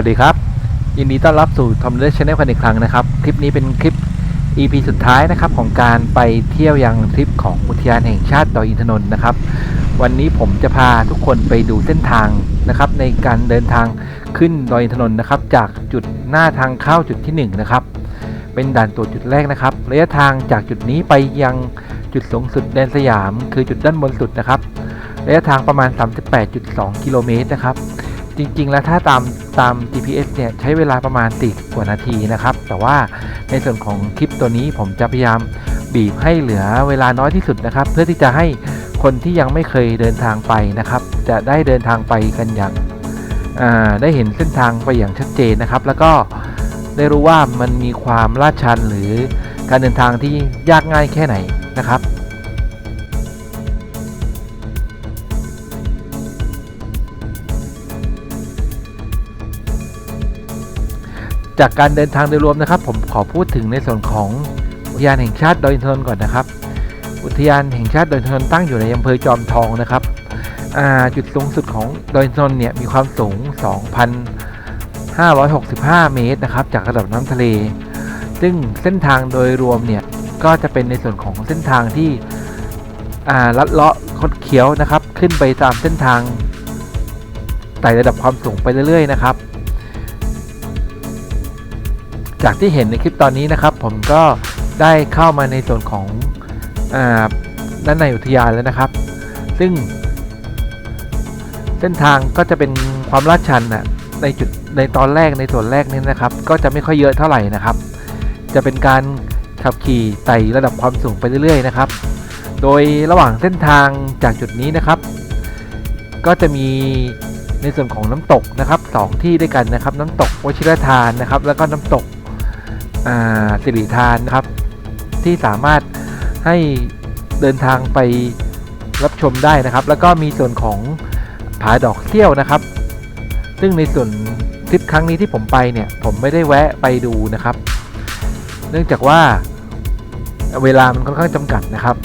สวัสดีครับ ยินดีต้อนรับสู่ทอมเลชาแนลกันอีกครั้งนะครับ คลิปนี้เป็นคลิป EP สุดท้ายนะครับของการไปเที่ยวยังทริปของอุทยานแห่งชาติดอยอินทนนท์นะครับ วันนี้ผมจะพาทุกคนไปดูเส้นทางนะครับ ในการเดินทางขึ้นดอยอินทนนท์นะครับ จากจุดหน้าทางเข้าจุดที่หนึ่งนะครับ เป็นด่านตรวจจุดแรกนะครับระยะทางจากจุดนี้ไปยังจุดสูงสุดแดนสยาม คือจุดด้านบนสุดนะครับระยะทางประมาณ 38.2 กิโลเมตรนะครับ จริง ๆ แล้วถ้าตามตาม GPS เนี่ยใช้เวลาประมาณ40กว่านาทีนะครับ แต่ว่าในส่วนของคลิปตัวนี้ผมจะพยายามบีบให้เหลือเวลาน้อยที่สุดนะครับ เพื่อที่จะให้คนที่ยังไม่เคยเดินทางไปนะครับ จะได้เดินทางไปกันอย่างาได้เห็นเส้นทางไปอย่างชัดเจนนะครับ แล้วก็ได้รู้ว่ามันมีความลาดชันหรือการเดินทางที่ยากง่ายแค่ไหนนะครับ จากการเดินทางโดยรวมนะครับ ผมขอพูดถึงในส่วนของอุทยานแห่งชาติดอยอินทนนท์ก่อนนะครับ อุทยานแห่งชาติดอยอินทนนท์ตั้งอยู่ในอำเภอจอมทองนะครับจุดสูงสุดของดอยอินทนนท์เนี่ยมีความสูง 2,565 เมตรนะครับ จากระดับน้ำทะเล ซึ่งเส้นทางโดยรวมเนี่ยก็จะเป็นในส่วนของเส้นทางที่ลัดเลาะคดเคี้ยวนะครับ ขึ้นไปตามเส้นทางไต่ระดับความสูงไปเรื่อยๆนะครับ จากที่เห็นในคลิปตอนนี้นะครับ ผมก็ได้เข้ามาในส่วนของอด้านในอุทยานแล้วนะครับ ซึ่ง เส้นทางก็จะเป็นความลาดชันนะในจุดในตอนแรกในส่วนแรกนี้นะครับ ก็จะไม่ค่อยเยอะเท่าไหร่นะครับ จะเป็นการขับขี่ไต่ระดับความสูงไปเรื่อยๆนะครับ โดยระหว่างเส้นทางจากจุดนี้นะครับ ก็จะมีในส่วนของน้ำตกนะครับสองที่ด้วยกันนะครับ น้ำตกวชิรทานนะครับ แล้วก็น้ำตก สิริทานนะครับ ที่สามารถให้เดินทางไปรับชมได้นะครับ แล้วก็มีส่วนของผาดอกเที่ยวนะครับ ซึ่งในส่วนทริปครั้งนี้ที่ผมไปเนี่ย ผมไม่ได้แวะไปดูนะครับ เนื่องจากว่าเวลามันค่อนข้างจำกัดนะครับ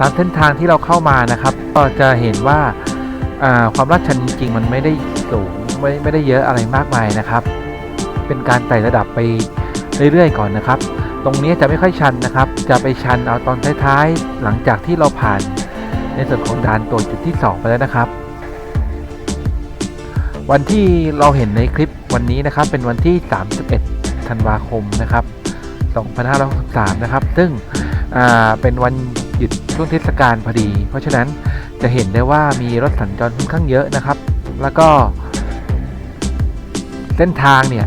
ตามเส้นทางที่เราเข้ามานะครับ ก็จะเห็นว่าความลาดชันจริงๆมันไม่ได้สูงไม่ไม่ได้เยอะอะไรมากมายนะครับ เป็นการไต่ระดับไปเรื่อยๆก่อนนะครับ ตรงนี้จะไม่ค่อยชันนะครับ จะไปชันเอาตอนท้ายๆ หลังจากที่เราผ่านในส่วนของด่านตรวจุดที่ 2 ไปแล้วนะครับ วันที่เราเห็นในคลิปวันนี้นะครับ เป็นวันที่ 31 ธันวาคมนะครับ 2563 นะครับ ซึ่งเป็นวัน ช่วงเทศกาลพอดี เพราะฉะนั้นจะเห็นได้ว่ามีรถสัญจรค่อนข้างเยอะนะครับ แล้วก็ เส้นทางเนี่ย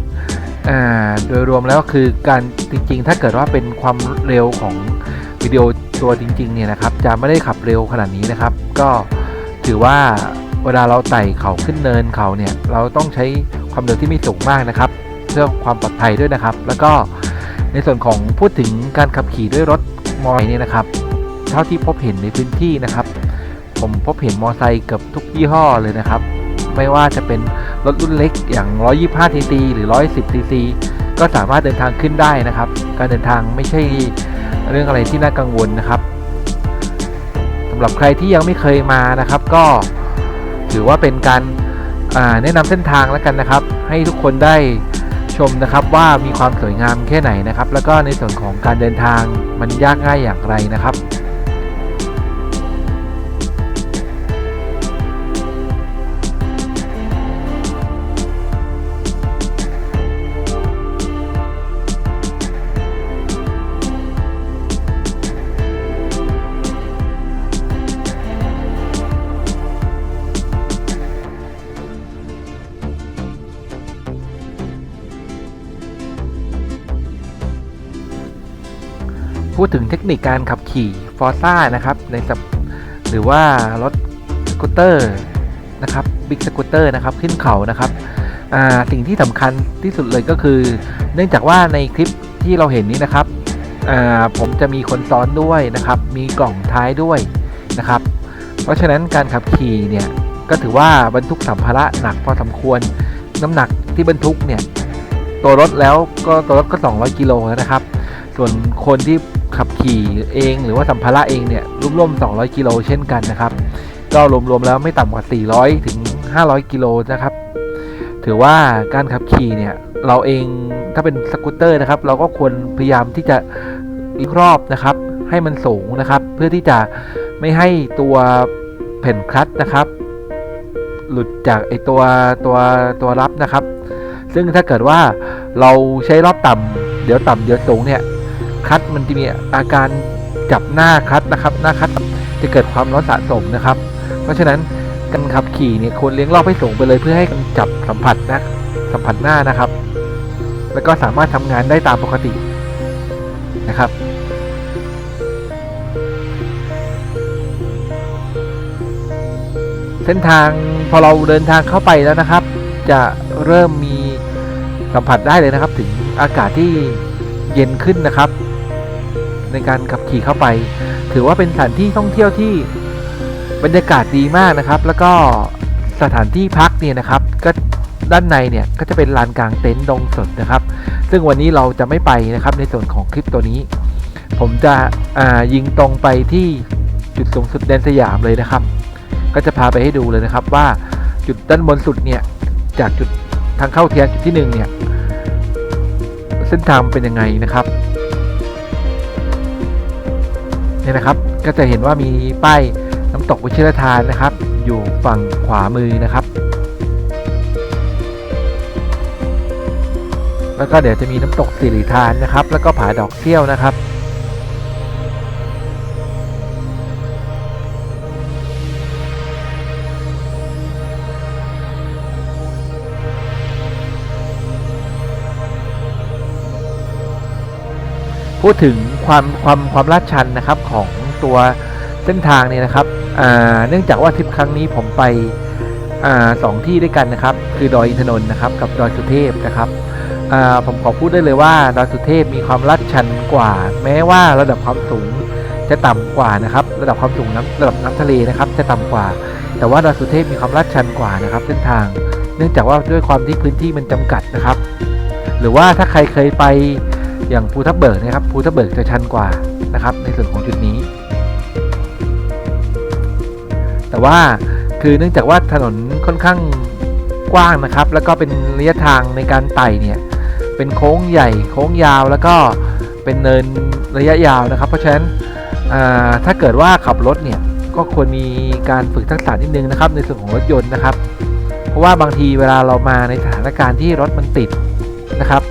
โดยรวมแล้วคือการจริงๆ ถ้าเกิดว่าเป็นความเร็วของวิดีโอตัวจริงๆเนี่ยนะครับ จะไม่ได้ขับเร็วขนาดนี้นะครับ ก็ถือว่าเวลาเราไต่เขาขึ้นเนินเขาเนี่ย เราต้องใช้ความเร็วที่ไม่สูงมากนะครับ เพื่อความปลอดภัยด้วยนะครับ แล้วก็ในส่วนของพูดถึงการขับขี่ด้วยรถมอเตอร์ไซค์เนี่ยนะครับ เท่าที่พบเห็นในพื้นที่นะครับ ผมพบเห็นมอเตอร์ไซค์เกือบทุกยี่ห้อเลยนะครับ ไม่ว่าจะเป็นรถรุ่นเล็กอย่าง 125 cc หรือ 110 cc ก็สามารถเดินทางขึ้นได้นะครับ การเดินทางไม่ใช่เรื่องอะไรที่น่ากังวลนะครับสำหรับใครที่ยังไม่เคยมานะครับ ก็ถือว่าเป็นการแนะนำเส้นทางแล้วกันนะครับ ให้ทุกคนได้ชมนะครับว่ามีความสวยงามแค่ไหนนะครับ แล้วก็ในส่วนของการเดินทางมันยากง่ายอย่างไรนะครับ พูดถึงเทคนิคการขับขี่ฟอร์ซ่านะครับในสัปหรือว่ารถสกูตเตอร์นะครับบิ๊กสกูตเตอร์นะครับขึ้นเขานะครับสิ่งที่สำคัญที่สุดเลยก็คือ เนื่องจากว่าในคลิปที่เราเห็นนี้นะครับผมจะมีคนซ้อนด้วยนะครับ มีกล่องท้ายด้วยนะครับ เพราะฉะนั้นการขับขี่เนี่ยก็ถือว่าบรรทุกสัมภาระหนักพอสมควรน้ำหนักที่บรรทุกเนี่ยตัวรถแล้วก็ตัวรถก็ 200 กิโลแล้วนะครับ ส่วนคนที่ ขับขี่เองหรือว่าสัมภาระเองเนี่ยร่วมๆ200 กิโลเช่นกันนะครับ ก็รวมๆแล้วไม่ต่ำกว่า 400 ถึง 500 กิโลนะครับ ถือว่าการขับขี่เนี่ยเราเองถ้าเป็นสกูตเตอร์นะครับ เราก็ควรพยายามที่จะวิครอบนะครับ ให้มันสูงนะครับ เพื่อที่จะไม่ให้ตัวแผ่นคลัตช์นะครับ หลุดจากไอตัวตัวตัวรับนะครับ ซึ่งถ้าเกิดว่าเราใช้รอบต่ำเดี๋ยวต่ำเดี๋ยวสูงเนี่ย คลัตช์มันจะมีอาการจับหน้าคลัตช์นะครับหน้าคลัตช์จะเกิดความร้อนสะสมนะครับ เพราะฉะนั้นการขับขี่เนี่ยควรเลี้ยงรอบให้สูงไปเลยเพื่อให้จับสัมผัสนะสัมผัสหน้านะครับ แล้วก็สามารถทำงานได้ตามปกตินะครับเส้นทางพอเราเดินทางเข้าไปแล้วนะครับ จะเริ่มมีสัมผัสได้เลยนะครับ ถึงอากาศที่เย็นขึ้นนะครับ ในการขับขี่เข้าไป ถือว่าเป็นสถานที่ท่องเที่ยวที่บรรยากาศดีมากนะครับ แล้วก็สถานที่พักเนี่ยนะครับ ก็ด้านในเนี่ยก็จะเป็นลานกลางเต็นท์ดงสดนะครับ ซึ่งวันนี้เราจะไม่ไปนะครับในส่วนของคลิปตัวนี้ ผมจะยิงตรงไปที่จุดสูงสุดแดนสยามเลยนะครับ ก็จะพาไปให้ดูเลยนะครับว่าจุดด้านบนสุดเนี่ยจากจุดทางเข้าเทียนจุดที่หนึ่งเนี่ยเส้นทางเป็นยังไงนะครับ เนี่ยนะครับ ก็จะเห็นว่ามีป้ายน้ำตกวิชิรทานนะครับ อยู่ฝั่งขวามือนะครับ แล้วก็เดี๋ยวจะมีน้ำตกสิริทานนะครับ แล้วก็ผาดอกเที่ยวนะครับ พูดถึงความความความลาดชันนะครับของตัวเส้นทางเนี่ยนะครับเนื่องจากว่าทริปครั้งนี้ผมไปอสองที่ด้วยกันนะครับ คือดอยอินทนนท์นะครับ กับดอยสุเทพนะครับผมขอพูดได้เลยว่าดอยสุเทพมีความลาดชันกว่า แม้ว่าระดับความสูงจะต่ำกว่านะครับระดับความสูงน้ำระดับน้ำทะเลนะครับ จะต่ำกว่า แต่ว่าดอยสุเทพมีความลาดชันกว่านะครับเส้นทาง เนื่องจากว่าด้วยความที่พื้นที่มันจำกัดนะครับ หรือว่าถ้าใครเคยไป อย่างภูทับเบิกนะครับภูทับเบิกจะชันกว่านะครับ ในส่วนของจุดนี้ แต่ว่าคือเนื่องจากว่าถนนค่อนข้างกว้างนะครับ แล้วก็เป็นระยะทางในการไต่เนี่ยเป็นโค้งใหญ่โค้งยาวแล้วก็เป็นเนินระยะยาวนะครับ เพราะฉะนั้นถ้าเกิดว่าขับรถเนี่ยก็ควรมีการฝึกทักษะนิดนึงนะครับ ในส่วนของรถยนต์นะครับ เพราะว่าบางทีเวลาเรามาในสถานการณ์ที่รถมันติดนะครับ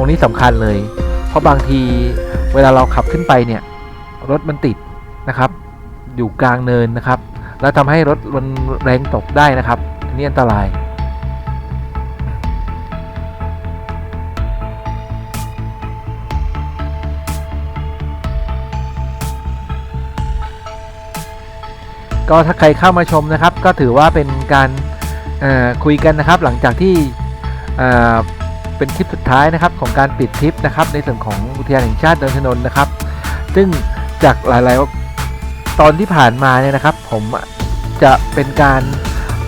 รงนี้สำคัญเลย เพราะบางทีเวลาเราขับขึ้นไปเนี่ยรถมันติดนะครับ อยู่กลางเนินนะครับ แล้วทำให้รถมันแรงตกได้นะครับอันนี้อันตรายก็ถ้าใครเข้ามาชมนะครับ ก็ถือว่าเป็นการคุยกันนะครับ หลังจากที่ เป็นคลิปสุดท้ายนะครับของการปิดทริปนะครับในส่วนของอุทยานแห่งชาติดอยอินทนนท์นะครับ ซึ่งจากหลายๆ ตอนที่ผ่านมาเนี่ยนะครับ ผมจะเป็นการ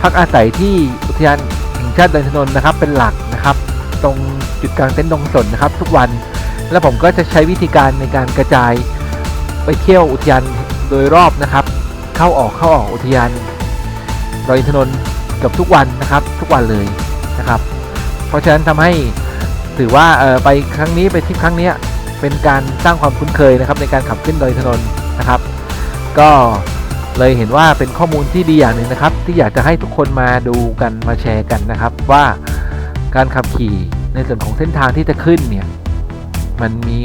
พักอาศัยที่อุทยานแห่งชาติดอยอินทนนท์นะครับ เป็นหลักนะครับ ตรงจุดกลางเต็นท์ดงสนนะครับ ทุกวันแล้วผมก็จะใช้วิธีการในการกระจายไปเที่ยวอุทยานโดยรอบนะครับ เข้าออกเข้าออกอุทยานดอยอินทนนท์เกือบทุกวันนะครับ ทุกวันเลยนะครับ เพราะฉะนั้นทำให้ ถือว่าเออไปครั้งนี้ไปทริปครั้งนี้เป็นการสร้างความคุ้นเคยนะครับในการขับขึ้นดอยถนนนะครับ ก็เลยเห็นว่าเป็นข้อมูลที่ดีอย่างหนึ่งนะครับ ที่อยากจะให้ทุกคนมาดูกันมาแชร์กันนะครับ ว่าการขับขี่ในส่วนของเส้นทางที่จะขึ้นเนี่ยมันมี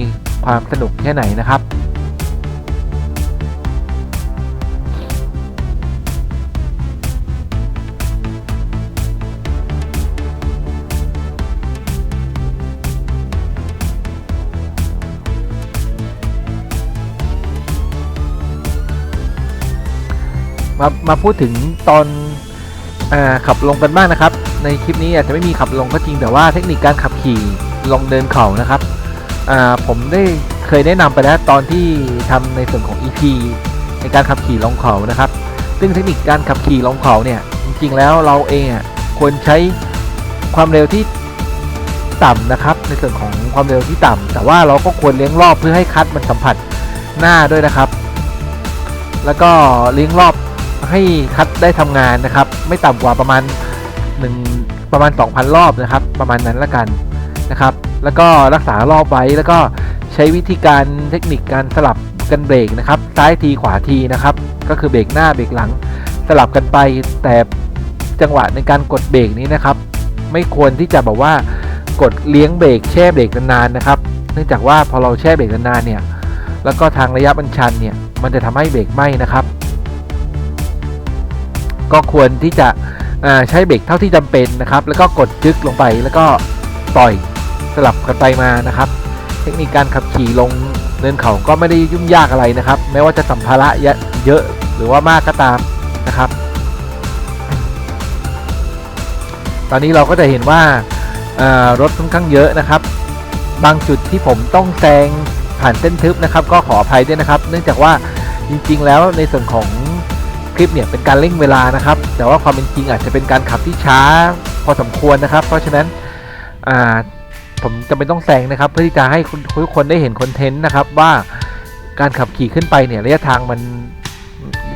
ความสนุกแค่ไหนนะครับ มามาพูดถึงตอนอขับลงกันบ้างนะครับ ในคลิปนี้อาจจะไม่มีขับลงก็จริงแต่ว่าเทคนิคการขับขี่ลงเดินเขานะครับผมได้เคยแนะนำไปแล้วตอนที่ทำในส่วนของ EP ในการขับขี่ลงเขานะครับ ซึ่งเทคนิคการขับขี่ลงเขาเนี่ยจริงๆแล้วเราเองควรใช้ความเร็วที่ต่ำนะครับ ในส่วนของความเร็วที่ต่ำแต่ว่าเราก็ควรเลี้ยงรอบเพื่อให้คัดมันสัมผัสหน้าด้วยนะครับ แล้วก็เลี้ยงรอบ ให้คัดได้ทำงานนะครับ ไม่ต่ำกว่าประมาณ1ประมาณ 2,000 รอบนะครับ ประมาณนั้นละกันนะครับ แล้วก็รักษารอบไว้แล้วก็ใช้วิธีการเทคนิคการสลับกันเบรกนะครับ ซ้ายทีขวาทีนะครับ ก็คือเบรกหน้าเบรกหลังสลับกันไปแต่จังหวะในการกดเบรกนี้นะครับ ไม่ควรที่จะแบบว่ากดเลี้ยงเบรกแช่เบรกนานๆนะครับ เนื่องจากว่าพอเราแช่เบรกนานๆเนี่ยแล้วก็ทางระยะบันชันเนี่ยมันจะทำให้เบรกไหม้นะครับ ก็ควรที่จะใช้เบรกเท่าที่จำเป็นนะครับ แล้วก็กดจึ๊กลงไปแล้วก็ปล่อยสลับกันไปมานะครับ เทคนิคการขับขี่ลงเนินเขาก็ไม่ได้ยุ่งยากอะไรนะครับ แม้ว่าจะสัมภาระเยอะหรือว่ามากก็ตามนะครับ ตอนนี้เราก็จะเห็นว่ารถค่อนข้างเยอะนะครับ บางจุดที่ผมต้องแซงผ่านเส้นทึบนะครับ ก็ขออภัยด้วยนะครับ เนื่องจากว่าจริงๆ แล้วในส่วนของ คลิปเนี่ยเป็นการเร่งเวลานะครับ แต่ว่าความเป็นจริงอาจจะเป็นการขับที่ช้าพอสมควรนะครับ เพราะฉะนั้นผมจำเป็นต้องแซงนะครับ เพื่อที่จะให้ทุกคนได้เห็นคอนเทนต์นะครับว่าการขับขี่ขึ้นไปเนี่ยระยะทางมัน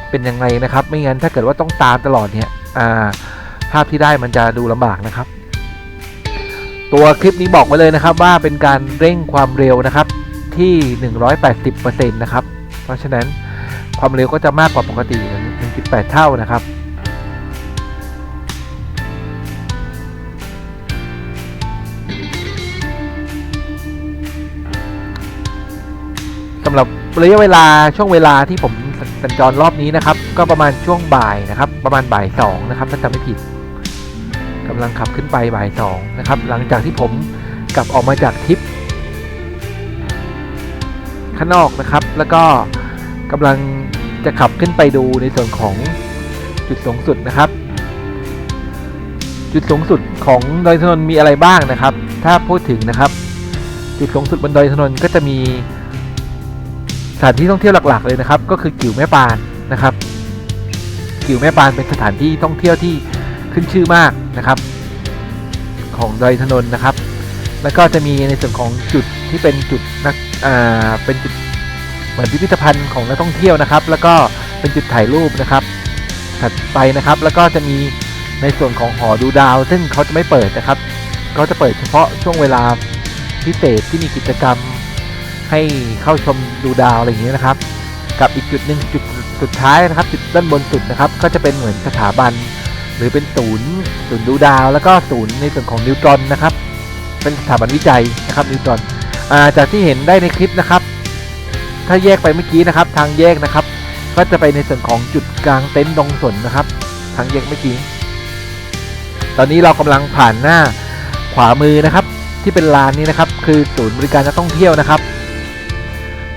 เป็นยังไงนะครับ ไม่งั้นถ้าเกิดว่าต้องตามตลอดเนี่ยภาพที่ได้มันจะดูลำบากนะครับ ตัวคลิปนี้บอกไว้เลยนะครับว่าเป็นการเร่งความเร็วนะครับที่ 180%นะครับ เพราะฉะนั้นความเร็วก็จะมากกว่าปกติ 1.8 เท่านะครับ สำหรับระยะเวลาช่วงเวลาที่ผมสัญจรรอบนี้นะครับ ก็ประมาณช่วงบ่ายนะครับ ประมาณบ่ายสองนะครับถ้าจำไม่ผิดกำลังขับขึ้นไปบ่ายสองนะครับ หลังจากที่ผมกลับออกมาจากทริปข้างนอกนะครับ แล้วก็กำลัง จะขับขึ้นไปดูในส่วนของจุดสูงสุดนะครับ จุดสูงสุดของดอยถนนมีอะไรบ้างนะครับ ถ้าพูดถึงนะครับ จุดสูงสุดบนดอยถนนก็จะมีสถานที่ท่องเที่ยวหลักๆ เลยนะครับ ก็คือกิ่วแม่ปานนะครับกิ่วแม่ปานเป็นสถานที่ท่องเที่ยวที่ขึ้นชื่อมากนะครับ ของดอยถนนนะครับ แล้วก็จะมีในส่วนของจุดที่เป็นจุดนักอ่าเป็นจุด เหมือนพิพิธภัณฑ์ของนักท่องเที่ยวนะครับ แล้วก็เป็นจุดถ่ายรูปนะครับ ถัดไปนะครับแล้วก็จะมีในส่วนของหอดูดาว ซึ่งเขาจะไม่เปิดนะครับเขาจะเปิดเฉพาะช่วงเวลาพิเศษที่มีกิจกรรมให้เข้าชมดูดาวอะไรอย่างเงี้นะครับ กับอีกจุดหนึ่งจุดสุดท้ายนะครับ จุดด้านบนสุดนะครับ ก็จะเป็นเหมือนสถาบัน หรือเป็นศูนย์ศูนย์ดูดาว แล้วก็ศูนย์ในส่วนของนิวตรอนนะครับ เป็นสถาบันวิจัยนะครับนิวตรอนจากที่เห็นได้ในคลิปนะครับ ถ้าแยกไปเมื่อกี้นะครับ ทางแยกนะครับ ก็จะไปในส่วนของจุดกลางเต็นท์ดงสนนะครับ ทางแยกเมื่อกี้ ตอนนี้เรากำลังผ่านหน้าขวามือนะครับ ที่เป็นลานนี้นะครับ คือศูนย์บริการนักท่องเที่ยวนะครับ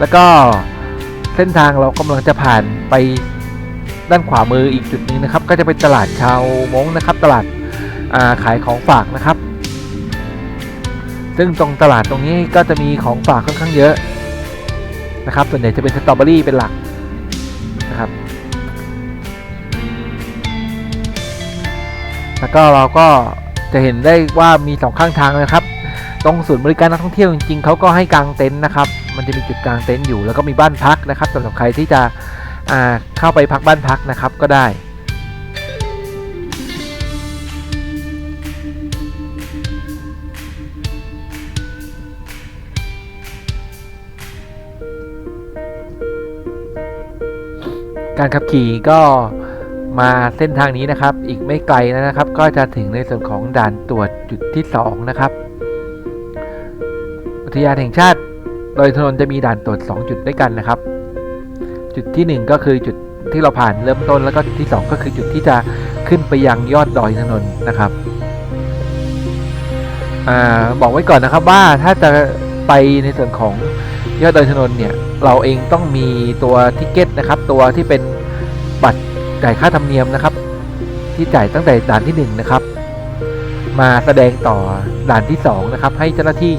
แล้วก็เส้นทางเรากำลังจะผ่านไปด้านขวามืออีกจุดหนึงนะครับ ก็จะเป็นตลาดชาวมงนะครับ ตลาดาขายของฝากนะครับ ซึ่งตรงตลาดตรงนี้ก็จะมีของฝากค่อนข้างเยอะ นะครับส่วนใหญ่จะเป็นสตรอเบอรี่เป็นหลักนะครับ แล้วก็เราก็จะเห็นได้ว่ามีสองข้างทางนะครับ ตรงศูนย์บริการนักท่องเที่ยวจริงๆเขาก็ให้กางเต็นท์นะครับ มันจะมีจุดกางเต็นท์อยู่ แล้วก็มีบ้านพักนะครับสำหรับใครที่จะเข้าไปพักบ้านพักนะครับก็ได้ การขับขี่ก็มาเส้นทางนี้นะครับ อีกไม่ไกลนะครับ ก็จะถึงในส่วนของด่านตรวจจุดที่สองนะครับ อุทยานแห่งชาติดอยถนนจะมีด่านตรวจ 2 จุดด้วยกันนะครับ จุดทีหนึ่1 ก็คือจุดที่เราผ่านเริ่มต้นแล้วก็จุดที่ 2 ก็คือจุดที่จะขึ้นไปยังยอดดอยถนนนะครับอบอกไว้ก่อนนะครับว่าถ้าจะไปในส่วนของ ยอดดอยถนนเนี่ยเราเองต้องมีตัวทิเก็ตนะครับ ตัวที่เป็นบัตรจ่ายค่าธรรมเนียมนะครับ ที่จ่ายตั้งแต่ด่านที่1นะครับ มาแสดงต่อด่านที่2นะครับ ให้เจ้าหน้าที่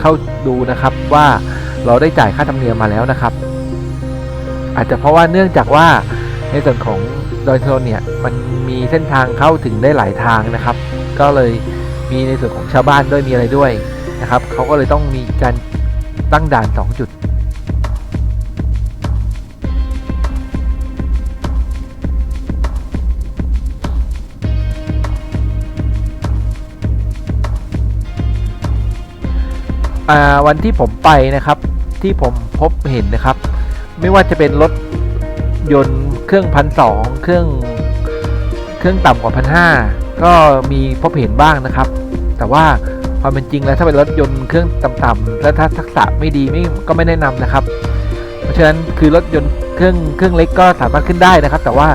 เข้าดูนะครับว่าเราได้จ่ายค่าธรรมเนียมมาแล้วนะครับ อาจจะเพราะว่าเนื่องจากว่าในส่วนของดอยถนนเนี่ยมันมีเส้นทางเข้าถึงได้หลายทางนะครับ ก็เลยมีในส่วนของชาวบ้านด้วยมีอะไรด้วยนะครับเขาก็เลยต้องมีการ ตั้งด่าน 2 จุดอ่าวันที่ผมไปนะครับที่ผมพบเห็นนะครับ ไม่ว่าจะเป็นรถยนต์เครื่องพันสองเครื่องเครื่องต่ำกว่าพันห้าก็มีพบเห็นบ้างนะครับ แต่ว่า ความเป็นจริงแล้วถ้าเป็นรถยนต์เครื่องต่ำๆและถ้าทักษะไม่ดีไม่ก็ไม่แนะนำนะครับ เพราะฉะนั้นคือรถยนต์เครื่องเครื่องเล็กก็สามารถขึ้นได้นะครับ แต่ว่า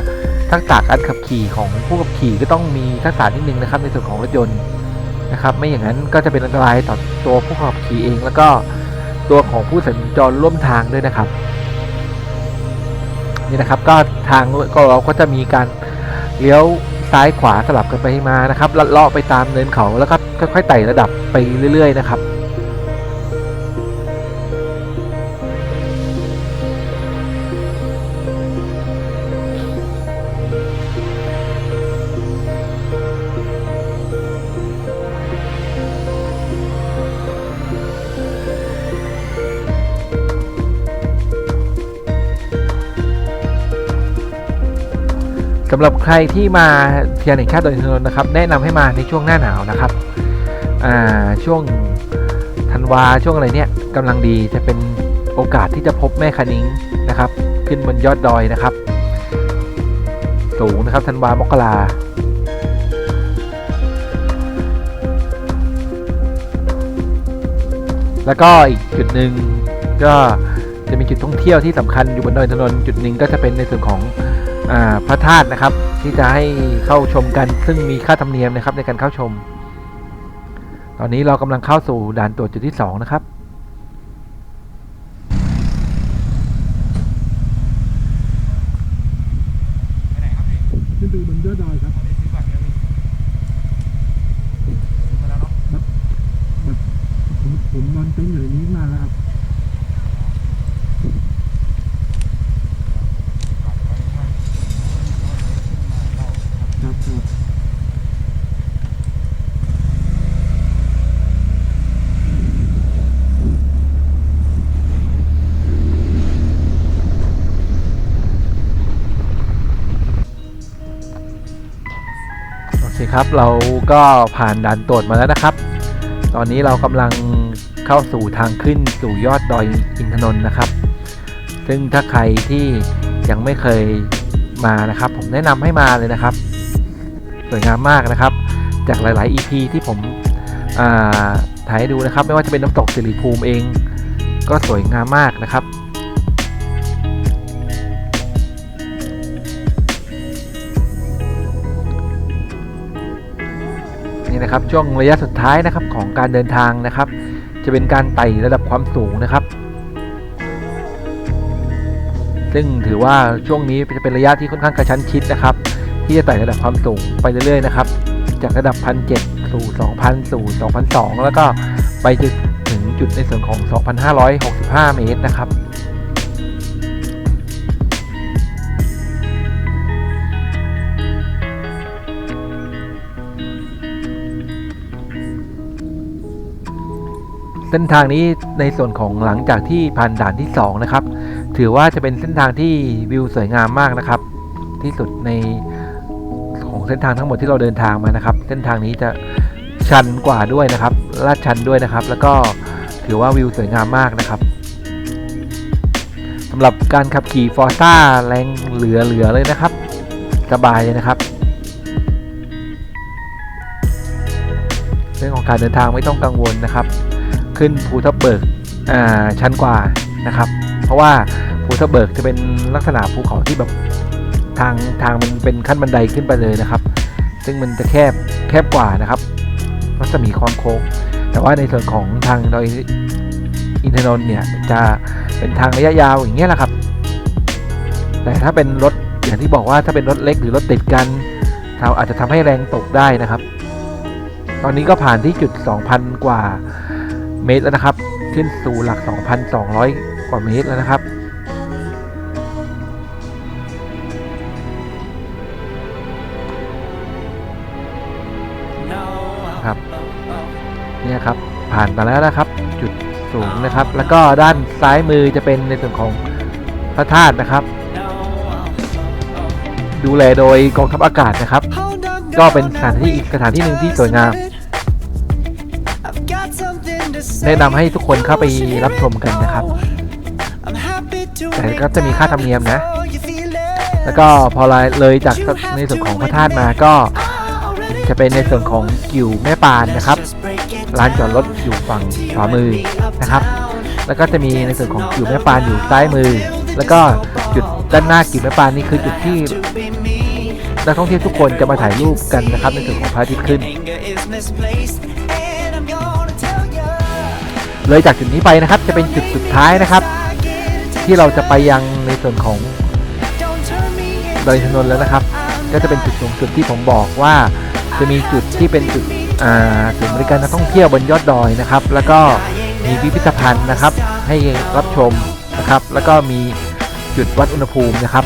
ทักษะการขับขี่ของผู้ขับขี่ก็ต้องมีทักษะนิดนึงนะครับ ในส่วนของรถยนต์นะครับ ไม่อย่างนั้นก็จะเป็นอันตรายต่อตัวผู้ขับขี่เอง แล้วก็ตัวของผู้สัญจรร่วมทางด้วยนะครับนี่นะครับก็ทางก็เราก็จะมีการเลี้ยว ซ้ายขวาสลับกันไปมานะครับลัดเลาะไปตามเนินเขาแล้วก็ค่อยๆไต่ระดับไปเรื่อยๆนะครับ สำหรับใครที่มาเทียนแห่งชาติดอยอินทนนท์นะครับ แนะนำให้มาในช่วงหน้าหนาวนะครับอ่าช่วงธันวาช่วงอะไรเนี่ยกำลังดีจะเป็นโอกาสที่จะพบแม่คณิ้งนะครับ ขึ้นบนยอดดอยนะครับ สูงนะครับธันวามกราแล้วก็อีกจุดหนึ่งก็จะมีจุดท่องเที่ยวที่สำคัญอยู่บนดอยอินนจุดหนึ่งก็จะเป็นในส่วนของ พระธาตุนะครับ ที่จะให้เข้าชมกัน ซึ่งมีค่าธรรมเนียมนะครับในการเข้าชม ตอนนี้เรากำลังเข้าสู่ด่านตรวจจุดที่ 2 นะครับไปไหนครับพี่ขึ้นไปบนยอดดอยครับ ตอนนี้ซื้อบัตรแล้วพี่ซื้อมาแล้วเนาะ แบบผมผมนอนเต็นท์อยู่ในนี้นานแล้วครับ บัตรไว้ข้างเข้าครับ ครับครับ โอเครับ เราก็ผ่านด่านตรวจมาแล้วนะครับ ตอนนี้เรากำลังเข้าสู่ทางขึ้นสู่ยอดดอยอินทนนท์นะครับ ซึ่งถ้าใครที่ยังไม่เคยมานะครับ ผมแนะนำให้มาเลยนะครับ สวยงามมากนะครับ จากหลาย ๆ EP ที่ผมอ่าถ่ายให้ดูนะครับ ไม่ว่าจะเป็นน้ำตกสิริภูมิเอง ก็สวยงามมากนะครับ นะครับช่วงระยะสุดท้ายนะครับของการเดินทางนะครับ จะเป็นการไต่ระดับความสูงนะครับ ซึ่งถือว่าช่วงนี้จะเป็นระยะที่ค่อนข้างกระชั้นชิดนะครับ ที่จะไต่ระดับความสูงไปเรื่อยๆนะครับ จากระดับ 1,700สู่ 2,000 สู่2,200แล้วก็ไปจนถึงจุดในส่วนของ 2,565 เมตรนะครับ ส้นทางนี้ในส่วนของหลังจากที่ผ่านด่านที่ 2 นะครับ ถือว่าจะเป็นเส้นทางที่วิวสวยงามมากนะครับ ที่สุดในของเส้นทางทั้งหมดที่เราเดินทางมานะครับ เส้นทางนี้จะชันกว่าด้วยนะครับ ลาดชันด้วยนะครับ แล้วก็ถือว่าวิวสวยงามมากนะครับสำหรับการขับขี่ฟอร์ซ่าแรงเหลือๆเลยนะครับ สบายเลยนะครับเรื่องของการเดินทางไม่ต้องกังวลนะครับ ขึ้นภูทับเบิกอ่าชันกว่านะครับ เพราะว่าภูทับเบิกจะเป็นลักษณะภูเขาที่แบบทางทางมันเป็นขั้นบันไดขึ้นไปเลยนะครับ ซึ่งมันจะแคบแคบกว่านะครับ รัศมีความโค้ง แต่ว่าในส่วนของทางดอยอินทนนท์เนี่ยจะเป็นทางระยะยาวอย่างเงี้ยแหละครับ แต่ถ้าเป็นรถอย่างที่บอกว่าถ้าเป็นรถเล็กหรือรถติดกันเราอาจจะทำให้แรงตกได้นะครับ ตอนนี้ก็ผ่านที่จุด 2,000 กว่า เมตรแล้วนะครับ ขึ้นสู่หลัก 2,200 กว่าเมตรแล้วนะครับ ครับเนะครับผ่านมาแล้วนะครับ จุดสูงนะครับ แล้วก็ด้านซ้ายมือจะเป็นในส่วนของพระธาตุนะครับ ดูแลโดยกองทัพอากาศนะครับ ก็เป็นสถานที่อีกสถานที่หนึ่งที่สวยงาม แนะนำให้ทุกคนเข้าไปรับชมกันนะครับ แต่ก็จะมีค่าธรรมเนียมนะ แล้วก็พอเลยจากในส่วนของพระธาตุมาก็จะเป็นในส่วนของกิวแม่ปานนะครับร้านจอดรถอยู่ฝั่งขวามือนะครับ แล้วก็จะมีในส่วนของกิวแม่ปานอยู่ซ้ายมือ แล้วก็จุดด้านหน้ากิวแม่ปานนี่คือจุดที่นักท่องเที่ยวทุกคนจะมาถ่ายรูปกันนะครับในส่วนของพระอาทิตย์ขึ้น เลยจากจุดนี้ไปนะครับจะเป็นจุดสุดท้ายนะครับ ที่เราจะไปยังในส่วนของดอยอินนแล้วนะครับ ก็จะเป็นจุดสูงสุดที่ผมบอกว่า จะมีจุดที่เป็นจุดอ่าศูนย์บริการนักท่องเที่ยวบนยอดดอยนะครับ แล้วก็มีพิพิธภัณฑ์นะครับ ให้รับชมนะครับ แล้วก็มีจุดวัดอุณหภูมินะครับ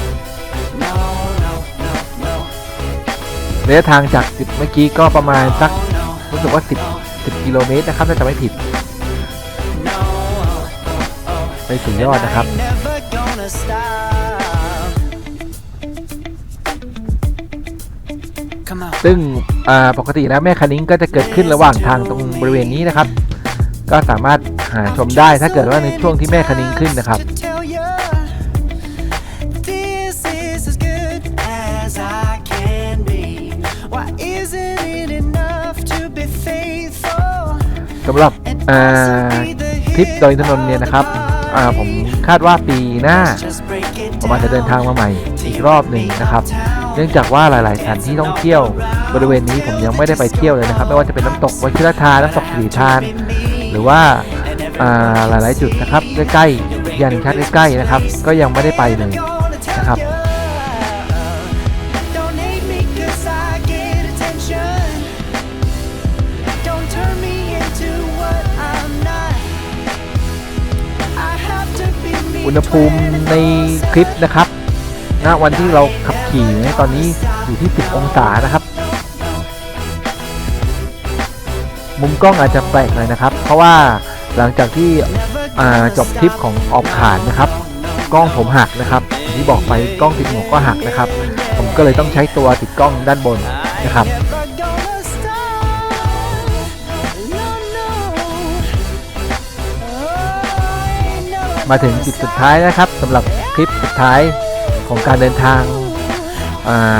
ระยะทางจากจุดเมื่อกี้ก็ประมาณสักรู้สึกว่า 10 10กิโลเมตรนะครับถ้าจะไม่ผิด ไปถึงยอดนะครับ ซึ่งอ่าปกติแล้วแม่คันิ้งก็จะเกิดขึ้นระหว่างทางตรงบริเวณนี้นะครับ ก็สามารถหาชมได้ถ้าเกิดว่าในช่วงที่แม่คันิ้งขึ้นนะครับ This is as good as I can be. Why isn't it enough to be faithful? สำหรับอ่าทริปดอยอินทนนท์เนี่ยนะครับอ่า ผมคาดว่าปีหน้า ผมอาจจะเดินทางมาใหม่อีกรอบหนึ่งนะครับ เนื่องจากว่าหลาย ๆสถานที่ท่องเที่ยวบริเวณนี้ผมยังไม่ได้ไปเที่ยวเลยนะครับ ไม่ว่าจะเป็นน้ำตกวัชิรทานน้ำตกสีทาน หรือว่าอ่าหลาย ๆ จุดนะครับใกล้ๆยันชัดใกล้ ๆ นะครับ ก็ยังไม่ได้ไปเลยนะครับ อุณหภูมิในคลิปนะครับณวันที่เราขับขี่นะตอนนี้อยู่ที่ 10 องศานะครับ มุมกล้องอาจจะแปลกหน่อยนะครับ เพราะว่าหลังจากที่จบทริปของออกขานนะครับ กล้องผมหักนะครับที่บอกไปกล้องติดหมวกก็หักนะครับ ผมก็เลยต้องใช้ตัวติดกล้องด้านบนนะครับ มาถึงจุดสุดท้ายนะครับสำหรับคลิปสุดท้ายของการเดินทาง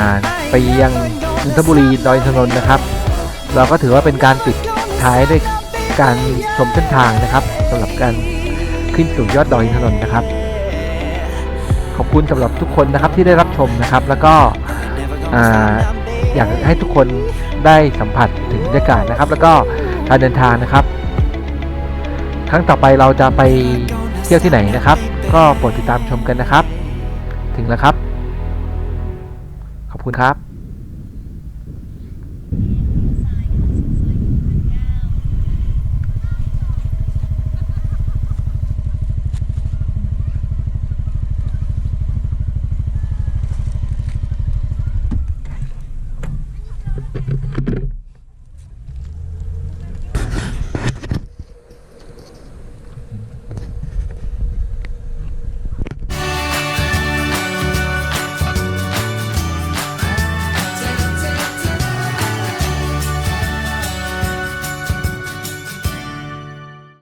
าไปยังนนทบุรีดอยอินนนท์นะครับ เราก็ถือว่าเป็นการปิดท้ายด้วยการชมเส้นทางนะครับสำหรับการขึ้นสู่ยอดดอยอินนนท์นะครับ ขอบคุณสำหรับทุกคนนะครับที่ได้รับชมนะครับ แล้วก็ออยากให้ทุกคนได้สัมผัสถึงบรรยากาศนะครับ แล้วก็การเดินทางนะครับ ครั้งต่อไปเราจะไป ที่ยวที่ไหนนะครับ ก็โปรดติดตามชมกันนะครับ ถึงแล้วครับ ขอบคุณครับ